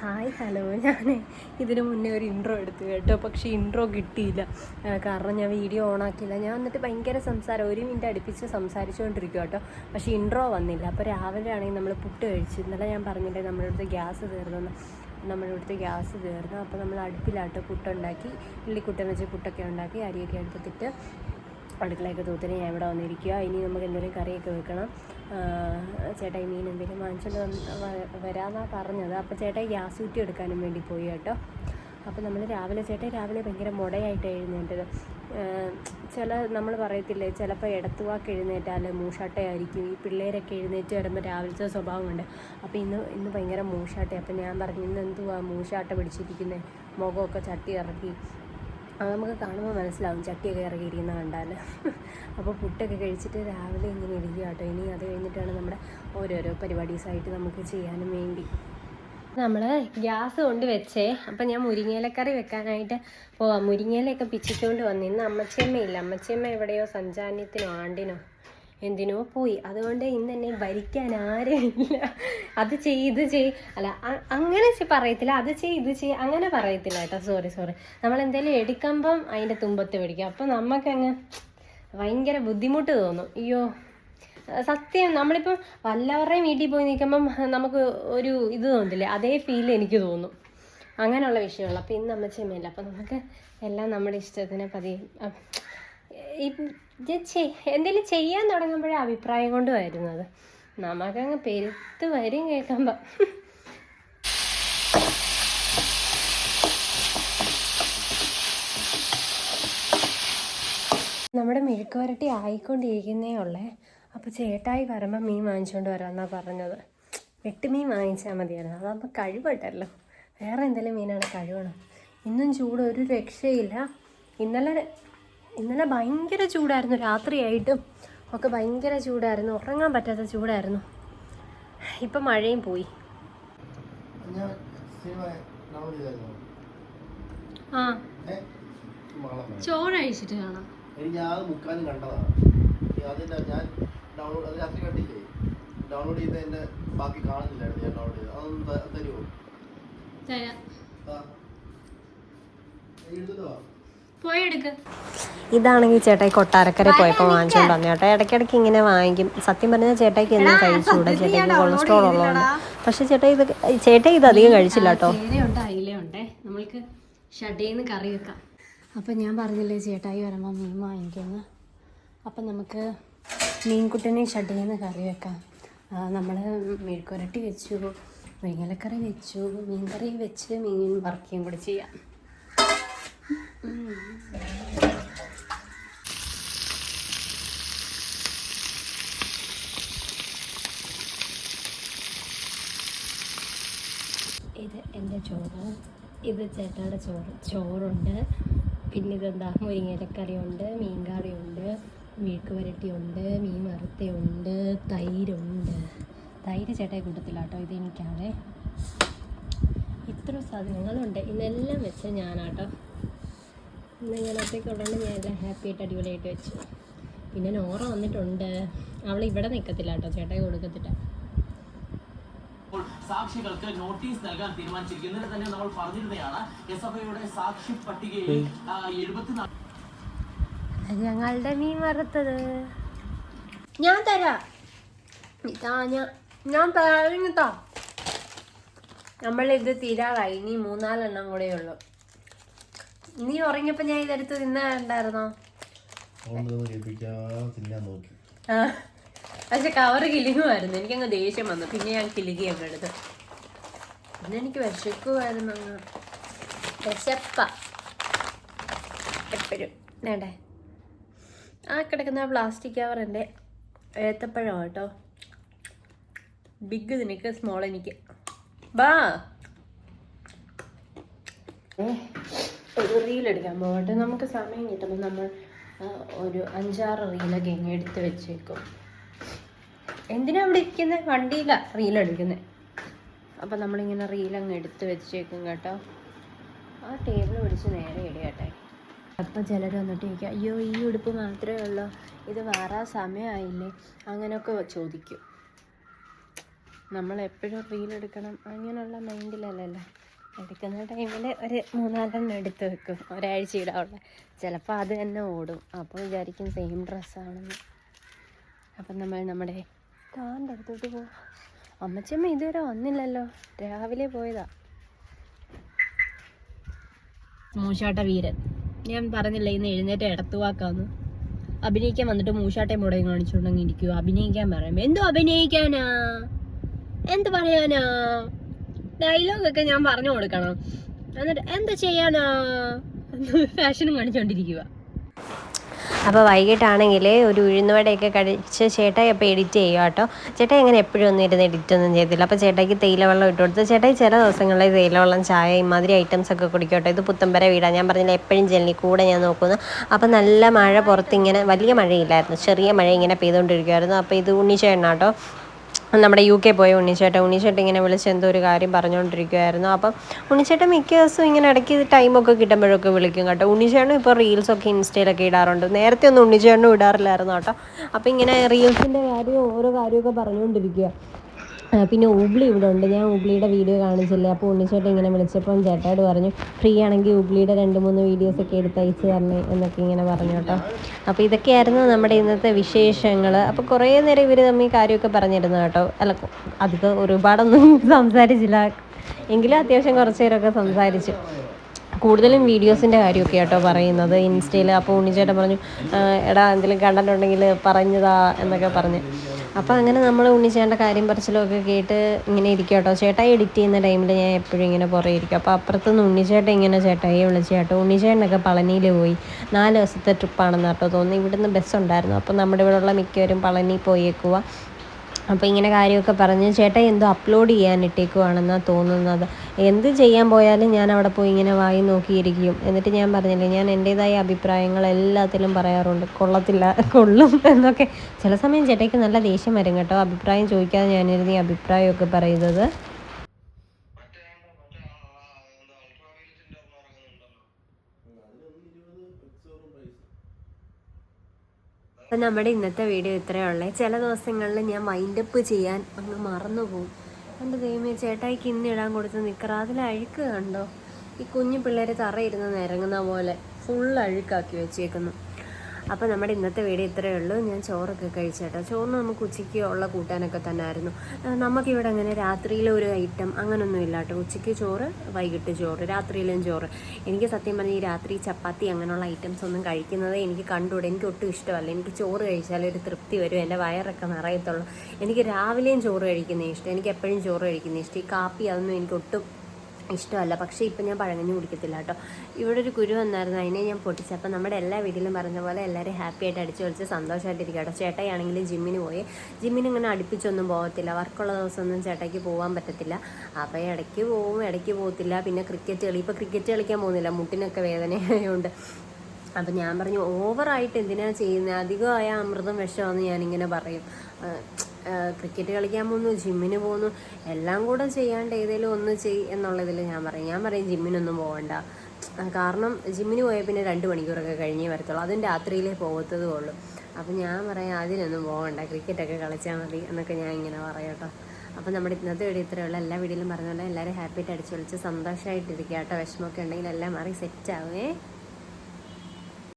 Hi hello ഞാൻ ഇതിനു മുന്നേ ഒരു ഇൻട്രോ എടുത്തു കേട്ടോ. പക്ഷേ ഇൻട്രോ കിട്ടിയില്ല. കാരണം ഞാൻ വീഡിയോ ഓണാക്കിയില്ല ഞാൻ എന്നിട്ട് ഭയങ്കര സംസാരം ഒരു മിനിറ്റ് അടുപ്പിച്ച് സംസാരിച്ചുകൊണ്ടിരിക്കും കേട്ടോ. പക്ഷേ ഇൻട്രോ വന്നില്ല. അപ്പോൾ രാവിലെ ആണെങ്കിൽ നമ്മൾ പുട്ട് കഴിച്ചു ഇന്നലെ ഞാൻ പറഞ്ഞില്ലേ നമ്മുടെ അടുത്ത് ഗ്യാസ് തീർന്നു നമ്മുടെ ഇവിടുത്തെ ഗ്യാസ് തീർന്നു. അപ്പോൾ നമ്മൾ അടുപ്പിലാട്ടോ പുട്ടുണ്ടാക്കി ഇള്ളിക്കുട്ടൻ വെച്ച് പുട്ടൊക്കെ ഉണ്ടാക്കി അരിയൊക്കെ എടുത്തിട്ട് അടുക്കളയൊക്കെ തൂത്തിന് ഞാൻ ഇവിടെ വന്നിരിക്കുക ഇനി നമുക്ക് എന്തെങ്കിലും കറിയൊക്കെ വെക്കണം. ചേട്ടാ ഈ മീൻ എന്തെങ്കിലും വാങ്ങിച്ചുകൊണ്ട് വരാമെന്നാണ് പറഞ്ഞത്. അപ്പോൾ ചേട്ടാ ഗ്യാസ് കുറ്റി എടുക്കാനും വേണ്ടി പോയി കേട്ടോ. അപ്പോൾ നമ്മൾ രാവിലെ ചേട്ടാ രാവിലെ ഭയങ്കര മുടയായിട്ട് എഴുന്നേറ്റത്. ചില നമ്മൾ പറയത്തില്ലേ ചിലപ്പോൾ ഇടത്തുവാക്ക് എഴുന്നേറ്റാൽ മൂഷാട്ടയായിരിക്കും ഈ പിള്ളേരൊക്കെ എഴുന്നേറ്റ് വരുമ്പോൾ രാവിലത്തെ സ്വഭാവമുണ്ട്. അപ്പോൾ ഇന്ന് ഇന്ന് ഭയങ്കര മൂഷാട്ട അപ്പോൾ ഞാൻ പറഞ്ഞു ഇന്ന് എന്തുവാ മൂഷാട്ട പിടിച്ചിരിക്കുന്നത് മുഖമൊക്കെ ചട്ടി ഇറക്കി. നമുക്ക് കാണുമ്പോൾ മനസ്സിലാവും ചട്ടിയൊക്കെ ഇറങ്ങിയിരിക്കുന്ന കണ്ടാൽ അപ്പോൾ പുട്ടൊക്കെ കഴിച്ചിട്ട് രാവിലെ ഇങ്ങനെ ഇരിക്കുക കേട്ടോ. ഇനി അത് കഴിഞ്ഞിട്ടാണ് നമ്മുടെ ഓരോരോ പരിപാടീസായിട്ട് നമുക്ക് ചെയ്യാനും വേണ്ടി. നമ്മൾ ഗ്യാസ് കൊണ്ട് വെച്ചേ. അപ്പം ഞാൻ മുരിങ്ങയിലക്കറി വെക്കാനായിട്ട് പോവാം. മുരിങ്ങയിലൊക്കെ പിച്ചിട്ടുകൊണ്ട് വന്നിന്ന് അമ്മച്ചിയമ്മയില്ല. അമ്മച്ചിയമ്മ എവിടെയോ സഞ്ചാന്യത്തിനോ ആണ്ടിനോ എന്തിനോ പോയി. അതുകൊണ്ട് ഇന്ന് എന്നെ ഭരിക്കാൻ ആരുമില്ല. അത് ചെയ്ത് ചെയ് അല്ല അങ്ങനെ പറയത്തില്ല. അത് ചെയ്ത് ചെയ്യ് അങ്ങനെ പറയത്തില്ല കേട്ടോ. സോറി സോറി നമ്മൾ എന്തെങ്കിലും എടുക്കുമ്പം അതിന്റെ തുമ്പത്ത് പിടിക്കും. അപ്പം നമുക്കങ്ങ് ഭയങ്കര ബുദ്ധിമുട്ട് തോന്നും. അയ്യോ. സത്യം നമ്മളിപ്പം വല്ലവരുടെയും വീട്ടിൽ പോയി നിൽക്കുമ്പം നമുക്ക് ഒരു ഇത് തോന്നില്ലേ അതേ ഫീൽ എനിക്ക് തോന്നും. അങ്ങനെയുള്ള വിഷയമുള്ളൂ. അപ്പം ഇന്ന് അമ്മച്ചമ്മയില്ല അപ്പം നമുക്ക് എല്ലാം നമ്മുടെ ഇഷ്ടത്തിന് പതിയെ എന്തെങ്കിലും ചെയ്യാൻ തുടങ്ങുമ്പോഴേ അഭിപ്രായം കൊണ്ട് വരുന്നത്. നമുക്കങ്ങ് പെരുത്ത് വരും കേൾക്കുമ്പോൾ നമ്മുടെ മെഴുക്ക് വരട്ടി ആയിക്കൊണ്ടിരിക്കുന്നേ ഉള്ളേ. അപ്പോൾ ചേട്ടായി വരുമ്പോൾ മീൻ വാങ്ങിച്ചുകൊണ്ട് വരാമെന്നാണ് പറഞ്ഞത്. വെട്ടുമീൻ വാങ്ങിച്ചാൽ മതിയായിരുന്നു. അതാകുമ്പോൾ കഴിവട്ടല്ലോ വേറെ എന്തെങ്കിലും മീനാണ് കഴിവണം. ഇന്നും ചൂട് ഒരു രക്ഷയില്ല. ഇന്നലെ ഇന്നലെ ഭയങ്കര ചൂടായിരുന്നു. രാത്രിയായിട്ടും ഒക്കെ ഭയങ്കര ചൂടായിരുന്നു. ഉറങ്ങാൻ പറ്റാത്ത ചൂടായിരുന്നു. ഇപ്പം മഴയും പോയി. ആ. ചോറ് കഴിച്ചിട്ട് കാണാം. എനിക്ക് ആ മുക്കാലും കണ്ടതാണ്. ഈ അതിന്റെ ഞാൻ ഡൗൺലോഡ് അത് രാത്രി കണ്ടില്ലേ? ഡൗൺലോഡ് ചെയ്ത എന്റെ ബാക്കി കാണുന്നില്ലായിരുന്നു ഞാൻ ഡൗൺലോഡ് ചെയ്ത് അതൊന്ന് തരുമോ തരാം. ആ. എഴുതുന്നോ പോയെടുക്ക്. ഇതാണെങ്കിൽ ചേട്ടായി കൊട്ടാരക്കര പോയപ്പോൾ വാങ്ങിച്ചുകൊണ്ട് വന്നു ചേട്ടാ ഇടയ്ക്കിടയ്ക്ക് ഇങ്ങനെ വാങ്ങിക്കും. സത്യം പറഞ്ഞാൽ ചേട്ടായിക്ക് എന്നും കഴിച്ചുകൂടാ. ചേട്ടായിക്ക് കൊളസ്ട്രോൾ ഉള്ളതുകൊണ്ട്. പക്ഷെ ചേട്ടാ ഇത് ചേട്ടായി ഇത് അധികം കഴിച്ചില്ല കേട്ടോ. അയിലുണ്ടേ നമ്മൾക്ക് ഷഡേന്ന് കറി വെക്കാം. അപ്പം ഞാൻ പറഞ്ഞില്ലേ ചേട്ടായി വരുമ്പോൾ മീൻ വാങ്ങിക്കുന്നു. അപ്പം നമുക്ക് മീൻകുട്ടനെ ഷഡേന്ന് കറി വെക്കാം. നമ്മൾ മെഴുക്കുരട്ടി വെച്ചു വെങ്ങലക്കറി വെച്ചു മീൻകറി വെച്ച് മീൻ വറക്കുകയും കൂടി ചെയ്യാം. ഇത് എന്റെ ചോറ്. ഇത് ചേട്ടാടെ ചോറ്. ചോറുണ്ട്. പിന്നെ ഇതെന്താ? മുരിങ്ങയിലക്കറിയുണ്ട് മീൻകറിയുണ്ട് മെഴുക്ക് വരട്ടിയുണ്ട് മീൻ വറുത്തയുണ്ട് തൈരുണ്ട്. തൈര് ചേട്ടായി കൂട്ടത്തില്ല കേട്ടോ ഇത് എനിക്കാണേ. ഇത്ര സാധനങ്ങളുണ്ട്. ഇതെല്ലാം വെച്ച് ഞാനാട്ടോ ഇന്ന് ഞാൻ ഒറ്റയ്ക്കുള്ളതുകൊണ്ട് ഞാൻ എല്ലാം ഹാപ്പി ആയിട്ട് അടിപൊളിയായിട്ട് വെച്ചു. പിന്നെ നോറ വന്നിട്ടുണ്ട്. അവൾ ഇവിടെ നിൽക്കത്തില്ല കേട്ടോ ചേട്ടായി കൊടുക്കത്തില്ല. സാക്ഷികൾക്ക് നോട്ടീസ് നൽകാൻ തീരുമാനിച്ചിരിക്കും ഇന്നലെ തന്നെ നമ്മൾ പറഞ്ഞിരുന്നതാണ് എസ് എഫ് ഐയുടെ സാക്ഷി പട്ടികയിൽ എഴുപത്തിനാല് ഞങ്ങളുടെ മീൻ വറുത്തത്. ഞാൻ തരാം. ഇതാ ഞാൻ ഞാൻ തരാ നമ്മളിത് തീരാറായി. ഇനി മൂന്നാലെണ്ണം കൂടെയുള്ളൂ ഉള്ളു. നീ ഉറങ്ങിയപ്പോ ഞാൻ ഇതെടുത്ത് തിന്നാണ്ടായിരുന്നോ പക്ഷെ കവറ് കിലുങ്ങുമായിരുന്നു എനിക്കങ്ങ് ദേഷ്യം വന്നു. പിന്നെ ഞാൻ അങ്ങ് എടുത്ത്. പിന്നെ എനിക്ക് വിശക്കുമായിരുന്നു അങ്ങ്. വിശപ്പ. എപ്പോഴും. വേണ്ടേ? ആ കിടക്കുന്ന പ്ലാസ്റ്റിക് കവർ എന്റെ ഏത്തപ്പഴം കേട്ടോ. ബിഗ് നിനക്ക് സ്മോൾ എനിക്ക്. ബാ. ഒരു റീൽ എടുക്കാൻ പോകട്ടെ. നമുക്ക് സമയം കിട്ടുമ്പോൾ നമ്മൾ ഒരു അഞ്ചാറ് റീലൊക്കെ ഇങ്ങനെ എടുത്ത് വെച്ചേക്കും. എന്തിനാ അവിടെ ഇരിക്കുന്നത് വണ്ടിയിലാണ് റീൽ എടുക്കുന്നത് അപ്പം നമ്മളിങ്ങനെ റീലങ്ങ് എടുത്ത് വെച്ചേക്കും കേട്ടോ. ആ ടേബിൾ പിടിച്ച് നേരെ ഇടയട്ടെ അപ്പം ചിലർ വന്നിട്ട് അയ്യോ ഈ ഉടുപ്പ് മാത്രമേ ഉള്ളൂ. ഇത് വേറെ സമയമായില്ലേ അങ്ങനെയൊക്കെ ചോദിക്കും. നമ്മൾ എപ്പോഴും റീൽ എടുക്കണം. അങ്ങനെയുള്ള മൈൻഡിലല്ലല്ലോ എടുക്കുന്ന ടൈമിൽ ഒരു മൂന്നാലെണ്ണം എടുത്ത് വെക്കും. ഒരാഴ്ച ഇടാവുള്ള ചിലപ്പോൾ അത് തന്നെ ഓടും. അപ്പോൾ വിചാരിക്കും സെയിം ഡ്രസ്സാണെന്ന് അപ്പം നമ്മൾ നമ്മുടെ കാറിന്റെ അടുത്തോട്ട് പോകും അമ്മച്ചമ്മ ഇതുവരെ വന്നില്ലല്ലോ. രാവിലെ പോയതാ. മൂശാട്ട വീരൻ. ഞാൻ പറഞ്ഞില്ല ഇന്ന് എഴുന്നേറ്റ് ഇടത്തുവാക്കാന്ന്. അഭിനയിക്കാൻ വന്നിട്ട് മൂശാട്ടെ മുടയും കാണിച്ചുകൊണ്ടെങ്കിൽ ഇരിക്കുവോ. അഭിനയിക്കാൻ പറയുമ്പോ എന്തോ അഭിനയിക്കാനാ? എന്ത് പറയാനാ? ഡയലോഗൊക്കെ ഞാൻ പറഞ്ഞു കൊടുക്കണം. എന്നിട്ട് എന്താ ചെയ്യാനാ? ഫാഷനും കാണിച്ചുകൊണ്ടിരിക്കുക അപ്പോൾ വൈകിട്ടാണെങ്കിൽ ഒരു ഉഴുന്നുവടയൊക്കെ കഴിച്ച് ചേട്ടായി അപ്പോൾ എഡിറ്റ് ചെയ്യുക കേട്ടോ ചേട്ടായി അങ്ങനെ എപ്പോഴും ഒന്നും ഇരുന്ന് എഡിറ്റ് ഒന്നും ചെയ്തില്ല അപ്പോൾ ചേട്ടായിക്ക് തേയില വെള്ളം ഇട്ട് കൊടുത്ത് ചേട്ടായി ചില ദിവസങ്ങളിൽ തേയില വെള്ളം ചായ ഇമാതിരി ഐറ്റംസ് ഒക്കെ കുടിക്കും കേട്ടോ ഇത് പുത്തമ്പര വീടാണ് ഞാൻ പറഞ്ഞില്ല എപ്പോഴും ജെല്ലി കൂടെ ഞാൻ നോക്കുന്നു. അപ്പോൾ നല്ല മഴ പുറത്ത് ഇങ്ങനെ വലിയ മഴയില്ലായിരുന്നു. ചെറിയ മഴ ഇങ്ങനെ പെയ്തുകൊണ്ടിരിക്കുമായിരുന്നു അപ്പോൾ ഇത് ഉണ്ണിച്ചേണ്ണ കേട്ടോ നമ്മുടെ യു കെ പോയ ഉണ്ണിച്ചേട്ടൻ. ഉണ്ണിച്ചേട്ടൻ ഇങ്ങനെ വിളിച്ച് എന്തോ ഒരു കാര്യം പറഞ്ഞുകൊണ്ടിരിക്കുമായിരുന്നു അപ്പം ഉണ്ണിച്ചേട്ടൻ മിക്ക ദിവസവും ഇങ്ങനെ ഇടയ്ക്ക് ടൈമൊക്കെ കിട്ടുമ്പോഴൊക്കെ വിളിക്കും കേട്ടോ. ഉണ്ണിച്ചേട്ടനും ഇപ്പോൾ റീൽസൊക്കെ ഇൻസ്റ്റയിലൊക്കെ ഇടാറുണ്ട്. നേരത്തെ ഒന്നും ഉണ്ണിച്ചേട്ടനും ഇടാറില്ലായിരുന്നു കേട്ടോ. അപ്പോൾ ഇങ്ങനെ റീൽസിന്റെ കാര്യം ഓരോ കാര്യമൊക്കെ പറഞ്ഞുകൊണ്ടിരിക്കുക പിന്നെ ഉബ്ലി ഇവിടെ ഉണ്ട്. ഞാൻ ഉബ്ലിയുടെ വീഡിയോ കാണിച്ചില്ലേ? അപ്പോൾ ഉണ്ണിച്ചേട്ടൻ ഇങ്ങനെ വിളിച്ചപ്പം ചേട്ടായിട്ട് പറഞ്ഞു ഫ്രീ ആണെങ്കിൽ ഉബ്ലിയുടെ രണ്ട് മൂന്ന് വീഡിയോസ് ഒക്കെ എടുത്ത് അയച്ചു തരണേ എന്നൊക്കെ ഇങ്ങനെ പറഞ്ഞു കേട്ടോ. അപ്പോൾ ഇതൊക്കെയായിരുന്നു നമ്മുടെ ഇന്നത്തെ വിശേഷങ്ങൾ അപ്പോൾ കുറേ നേരം ഇവർ തമ്മിൽ കാര്യമൊക്കെ പറഞ്ഞിരുന്നു കേട്ടോ. അല്ല അധികം ഒരുപാടൊന്നും സംസാരിച്ചില്ല. എങ്കിലും അത്യാവശ്യം കുറച്ച് നേരമൊക്കെ സംസാരിച്ചു. കൂടുതലും വീഡിയോസിന്റെ കാര്യമൊക്കെ കേട്ടോ പറയുന്നത്. ഇൻസ്റ്റയിൽ അപ്പോൾ ഉണ്ണിച്ചേട്ടൻ പറഞ്ഞു എടാ എന്തെങ്കിലും കണ്ടിട്ടുണ്ടെങ്കിൽ പറഞ്ഞതാ എന്നൊക്കെ പറഞ്ഞ്. അപ്പോൾ അങ്ങനെ നമ്മൾ ഉണ്ണിച്ചേട്ടന്റെ കാര്യം പറച്ചിലൊക്കെ കേട്ട് ഇങ്ങനെ ഇരിക്കും കേട്ടോ. ചേട്ടായി എഡിറ്റ് ചെയ്യുന്ന ടൈമിൽ ഞാൻ എപ്പോഴും ഇങ്ങനെ പുറകെ ഇരിക്കും. അപ്പോൾ അപ്പുറത്തുനിന്ന് ഉണ്ണിച്ചേട്ടൻ ഇങ്ങനെ ചേട്ടായി വിളിച്ച് കേട്ടോ. ഉണ്ണിച്ചേട്ടനൊക്കെ പളനിയിൽ പോയി. നാല് ദിവസത്തെ ട്രിപ്പാണെന്ന് കേട്ടോ തോന്നുന്നു. ഇവിടുന്ന് ബസ് ഉണ്ടായിരുന്നു. അപ്പോൾ നമ്മുടെ ഇവിടെയുള്ള മിക്കവരും പളനി പോയേക്കുക അപ്പോൾ ഇങ്ങനെ കാര്യമൊക്കെ പറഞ്ഞ്. ചേട്ടൻ എന്തോ അപ്ലോഡ് ചെയ്യാൻ ഇട്ടേക്കുവാണെന്നാണ് തോന്നുന്നത്. എന്ത് ചെയ്യാൻ പോയാലും ഞാൻ അവിടെ പോയി ഇങ്ങനെ വായി നോക്കിയിരിക്കും. എന്നിട്ട് ഞാൻ പറഞ്ഞില്ലേ ഞാൻ എന്റേതായ അഭിപ്രായങ്ങൾ എല്ലാത്തിലും പറയാറുണ്ട്. കൊള്ളത്തില്ല കൊള്ളും എന്നൊക്കെ. ചില സമയം ചേട്ടയ്ക്ക് നല്ല ദേഷ്യം വരും കേട്ടോ. അഭിപ്രായം ചോദിക്കാതെ ഞാനിരുന്ന് ഈ അഭിപ്രായമൊക്കെ പറയുന്നത്. അപ്പം നമ്മുടെ ഇന്നത്തെ വീഡിയോ ഇത്രയേ ഉള്ളേ. ചില ദിവസങ്ങളിൽ ഞാൻ മൈൻഡപ്പ് ചെയ്യാൻ അങ്ങ് മറന്നു പോകും എന്റെ ദൈവമേ ചേട്ടായിക്ക് ഇന്ന് ഇടാൻ കൊടുത്ത നിക്കറ അതിൽ അഴുക്ക് കണ്ടോ? ഈ കുഞ്ഞു പിള്ളേർ തറയിരുന്ന് ഇറങ്ങുന്ന പോലെ ഫുൾ അഴുക്കാക്കി വെച്ചേക്കുന്നു. അപ്പോൾ നമ്മുടെ ഇന്നത്തെ വീഡിയോ ഇത്രയേ ഉള്ളൂ. ഞാൻ ചോറൊക്കെ കഴിച്ചേട്ടോ ചോറിന് നമുക്ക് ഉച്ചയ്ക്ക് ഉള്ള കൂട്ടാനൊക്കെ തന്നെ ആയിരുന്നു നമുക്കിവിടെ അങ്ങനെ രാത്രിയിലെ ഒരു ഐറ്റം അങ്ങനൊന്നും ഇല്ല കേട്ടോ. ഉച്ചയ്ക്ക് ചോറ് വൈകിട്ട് ചോറ് രാത്രിയിലും ചോറ്. എനിക്ക് സത്യം പറഞ്ഞാൽ ഈ രാത്രി ചപ്പാത്തി അങ്ങനെയുള്ള ഐറ്റംസ് ഒന്നും കഴിക്കുന്നത് എനിക്ക് കണ്ടുകൂടെ? എനിക്ക് ഒട്ടും ഇഷ്ടമല്ല. എനിക്ക് ചോറ് കഴിച്ചാലേ ഒരു തൃപ്തി വരും. എന്റെ വയറൊക്കെ നിറയത്തുള്ളൂ. എനിക്ക് രാവിലെയും ചോറ് കഴിക്കുന്നത് ഇഷ്ടം. എനിക്ക് എപ്പോഴും ചോറ് കഴിക്കുന്നത് ഇഷ്ടം. ഈ കാപ്പി അതൊന്നും എനിക്ക് ഒട്ടും ഇഷ്ടമല്ല. പക്ഷേ ഇപ്പം ഞാൻ പഴങ്ങഞ്ഞ് കുടിക്കത്തില്ല കേട്ടോ. ഇവിടെ ഒരു കുരു വന്നായിരുന്നു. അതിനെ ഞാൻ പൊട്ടിച്ചു. അപ്പം നമ്മുടെ എല്ലാ വീട്ടിലും പറഞ്ഞ പോലെ എല്ലാവരും ഹാപ്പി ആയിട്ട് അടിച്ചു കളിച്ച് സന്തോഷമായിട്ടിരിക്കുക കേട്ടോ. ചേട്ടയാണെങ്കിലും ജിമ്മിന് പോയി. ജിമ്മിന് ഇങ്ങനെ അടുപ്പിച്ചൊന്നും പോകത്തില്ല. വർക്കുള്ള ദിവസമൊന്നും ചേട്ടയ്ക്ക് പോകാൻ പറ്റത്തില്ല. അപ്പോൾ ഇടയ്ക്ക് പോവും ഇടയ്ക്ക് പോകത്തില്ല. പിന്നെ ക്രിക്കറ്റ് കളി. ഇപ്പോൾ ക്രിക്കറ്റ് കളിക്കാൻ പോകുന്നില്ല. മുട്ടിനൊക്കെ വേദനയായതുകൊണ്ട് അപ്പം ഞാൻ പറഞ്ഞു ഓവറായിട്ട് എന്തിനാണ് ചെയ്യുന്നത് അധികമായ അമൃതം വിഷമാണെന്ന് ഞാനിങ്ങനെ പറയും. ക്രിക്കറ്റ് കളിക്കാൻ പോകുന്നു ജിമ്മിന് പോകുന്നു. എല്ലാം കൂടെ ചെയ്യാണ്ട് ഏതെങ്കിലും ഒന്ന് ചെയ് എന്നുള്ളതിൽ ഞാൻ പറയും. ഞാൻ പറയും ജിമ്മിനൊന്നും പോകണ്ട കാരണം ജിമ്മിന് പോയാൽ പിന്നെ രണ്ട് മണിക്കൂറൊക്കെ കഴിഞ്ഞേ വരത്തുള്ളൂ. അതും രാത്രിയിലേ പോകത്തതും ഉള്ളൂ. അപ്പം ഞാൻ പറയാം അതിനൊന്നും പോകണ്ട ക്രിക്കറ്റൊക്കെ കളിച്ചാൽ മതി. എന്നൊക്കെ ഞാൻ ഇങ്ങനെ പറയാം കേട്ടോ. അപ്പോൾ നമ്മുടെ ഇന്നത്തെ വീഡിയോ ഇത്രയുള്ള എല്ലാ വീഡിയോയിലും പറഞ്ഞ പോലെ എല്ലാവരും ഹാപ്പിയായിട്ട് അടിച്ചു വിളിച്ച് സന്തോഷമായിട്ടിരിക്കുക കേട്ടോ. വിഷമമൊക്കെ ഉണ്ടെങ്കിൽ എല്ലാം മാറി സെറ്റ് ആവുമേ